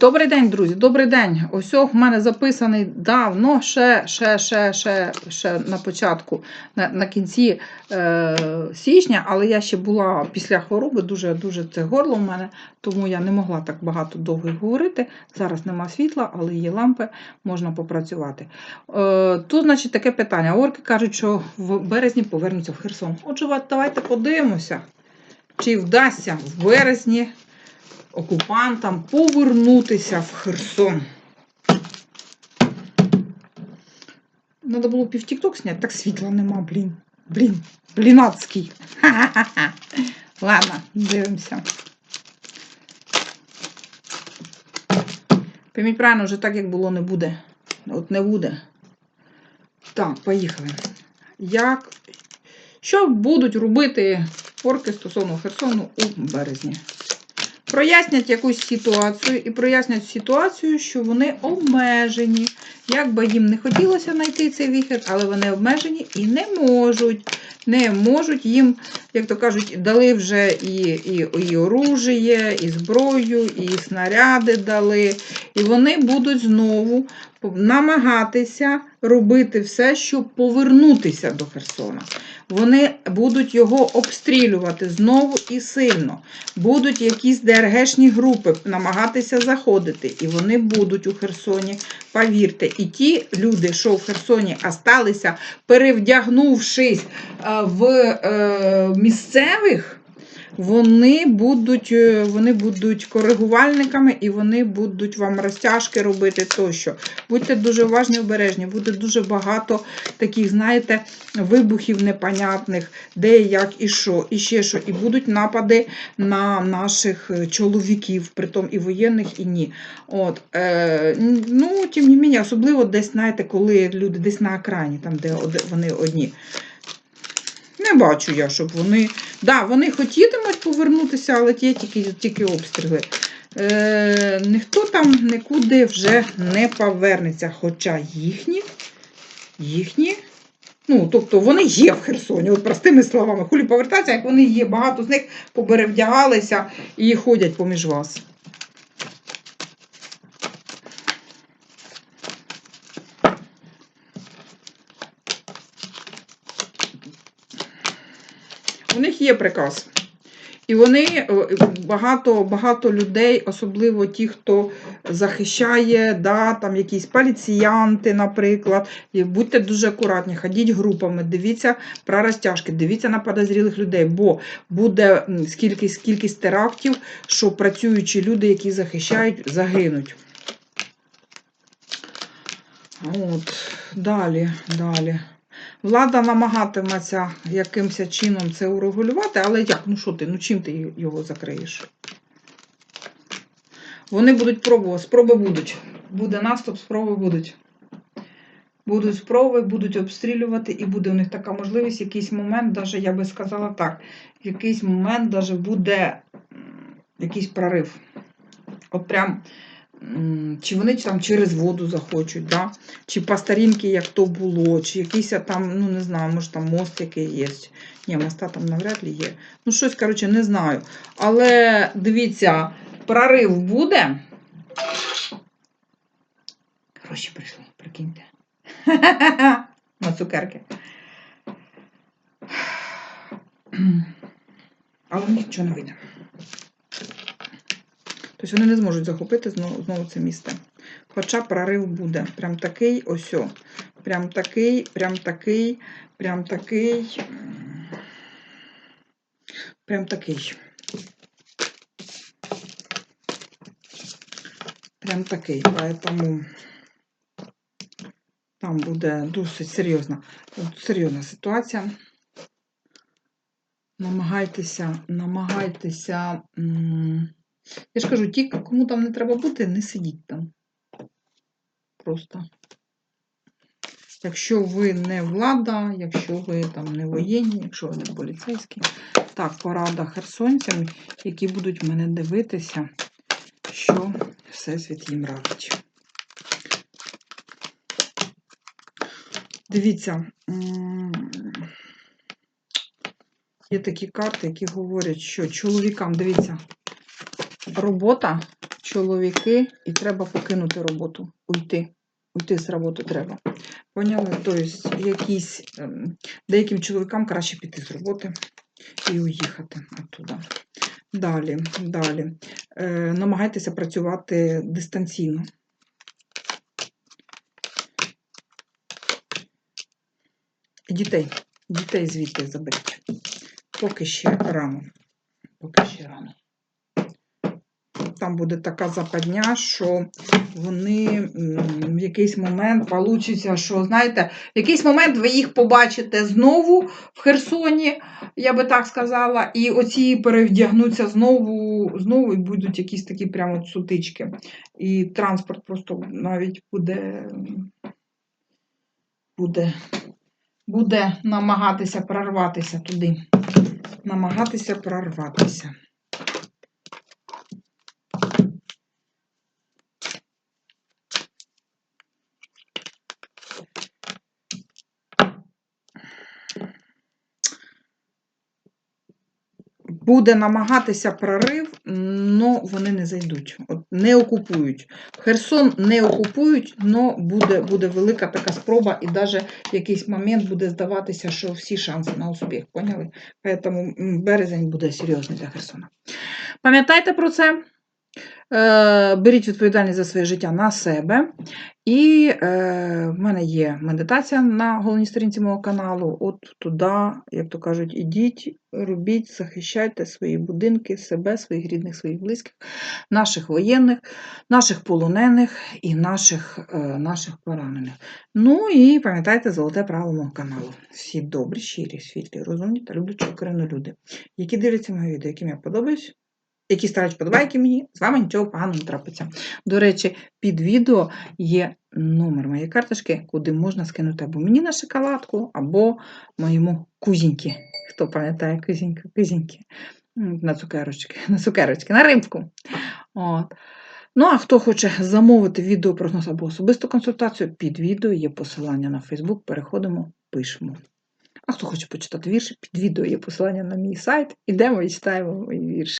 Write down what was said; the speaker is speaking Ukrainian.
Добрий день, друзі, добрий день. Ось в мене записаний давно, ще, ще, ще, ще, ще на початку, на, на кінці е, січня, але я ще була після хвороби, дуже дуже це горло в мене, тому я не могла так багато довго говорити. Зараз нема світла, але є лампи, можна попрацювати. Е, тут, значить, таке питання. Орки кажуть, що в березні повернуться в Херсон. Отже, давайте подивимося, чи вдасться в березні окупантам повернутися в Херсон. Надо було пів тік зняти, так світла нема, блін. Блін, блінацький. Ха-ха-ха. Ладно, дивимося. Пойміть правильно, вже так, як було, не буде. От не буде. Так, поїхали. Як... Що будуть робити орки стосовно Херсону у березні? Прояснять якусь ситуацію і прояснять ситуацію, що вони обмежені. Як би їм не хотілося знайти цей вихід, але вони обмежені і не можуть. Не можуть їм, як то кажуть, дали вже і і, і оружие, і зброю, і снаряди дали. І вони будуть знову намагатися робити все, щоб повернутися до Херсона. Вони будуть його обстрілювати знову і сильно. Будуть якісь ДРГшні групи намагатися заходити. І вони будуть у Херсоні, повірте. І ті люди, що в Херсоні осталися, перевдягнувшись в е, місцевих. Вони будуть е, вони будуть коригувальниками і вони будуть вам розтяжки робити тощо. Будьте дуже уважні, обережні, буде дуже багато таких, знаєте, вибухів непонятних, де, як і що, і ще що. І будуть напади на наших е, чоловіків, притом і воєнних, і ні. От, е, Ну, тим не мені, особливо десь, знаєте, коли люди десь на екрані, там, де вони одні. Не бачу я, щоб вони. Да, вони хотітимуть повернутися, але ті тільки тільки обстріли. Е, Ніхто там нікуди вже не повернеться. Хоча їхні, їхні, ну, тобто вони є в Херсоні, от простими словами, хулі повертатися, як вони є, багато з них поберевдягалися і ходять поміж вас. У них є приказ. І вони е, багато багато людей, особливо ті, хто захищає, да, там якісь поліціянти, наприклад. І будьте дуже акуратні, ходіть групами, дивіться про розтяжки, дивіться на подозрілих людей, бо буде кількість, кількість терактів, що працюючі люди, які захищають, загинуть. От, Далі, далі. Влада намагатиметься якимось чином це урегулювати, але як? Ну що ти? Ну чим ти його закриєш? Вони будуть пробувати, спроби будуть. Буде наступ, спроби будуть. Будуть спроби, будуть обстрілювати, і буде у них така можливість, якийсь момент, даже, я би сказала так, в якийсь момент даже буде якийсь прорив. От прям чи вони там через воду захочуть, да? чи по старінки, як то було, чи якийсь там, ну не знаю, може там мост який є. Ні, моста там навряд ли є. Ну, щось, коротше, не знаю. Але дивіться, прорив буде. Гроші прийшли, прикиньте. На цукерки. Але нічого не вийде. Тобто вони не зможуть захопити знову, знову це місце. Хоча прорив буде. Прям такий ось. Прям такий, прям такий, прям такий. Прям такий. Прям такий. Поэтому там буде досить серйозна, серйозна ситуація. Намагайтеся, намагайтеся. Я ж кажу, ті, кому там не треба бути, не сидіть там. Просто. Якщо ви не влада, якщо ви там не воєнні, якщо ви не поліцейські. Так, порада херсонцям, які будуть мене дивитися, що Всесвіт їм радить. Дивіться, є такі карти, які говорять, що чоловікам, дивіться, робота чоловіки, і треба покинути роботу, уйти. Уйти з роботи треба. Поняли? Тобто, якісь, ем, деяким чоловікам краще піти з роботи і уїхати оттуда. Далі, далі. Е, намагайтеся працювати дистанційно. Дітей. Дітей звідти заберіть. Поки ще рано. Поки ще рано. Там буде така западня, що вони в якийсь момент получиться, що, знаєте, в якийсь момент ви їх побачите знову в Херсоні, я би так сказала, і оці перевдягнуться знову, знову і будуть якісь такі прямо сутички. І транспорт просто навіть буде, буде, буде намагатися прорватися туди. Намагатися прорватися. Буде намагатися прорив, але вони не зайдуть, От не окупують. Херсон не окупують, але буде, буде велика така спроба, і навіть в якийсь момент буде здаватися, що всі шанси на успіх. Поняли? Тому березень буде серйозний для Херсона. Пам'ятайте про це. Е, Беріть відповідальність за своє життя на себе. І е, в мене є медитація на головній сторінці мого каналу. От туди, як то кажуть, ідіть, робіть, захищайте свої будинки, себе, своїх рідних, своїх близьких, наших воєнних, наших полонених і наших, е, наших поранених. Ну і пам'ятайте золоте правило мого каналу. Всі добрі, щирі, світлі, розумні та люблячі окремі люди, які дивляться мої відео, яким я подобаюсь які ставлять подобайки мені, з вами нічого поганого не трапиться. До речі, під відео є номер моєї карточки, куди можна скинути або мені на шоколадку, або моєму кузіньки. Хто пам'ятає кузінька, кузіньки. На цукерочки, на цукерочки, на рибку. От. Ну, а хто хоче замовити відеопрогноз або особисту консультацію, під відео є посилання на Facebook. Переходимо, пишемо. А хто хоче почитати вірші, під відео є посилання на мій сайт. Ідемо і читаємо мої вірші.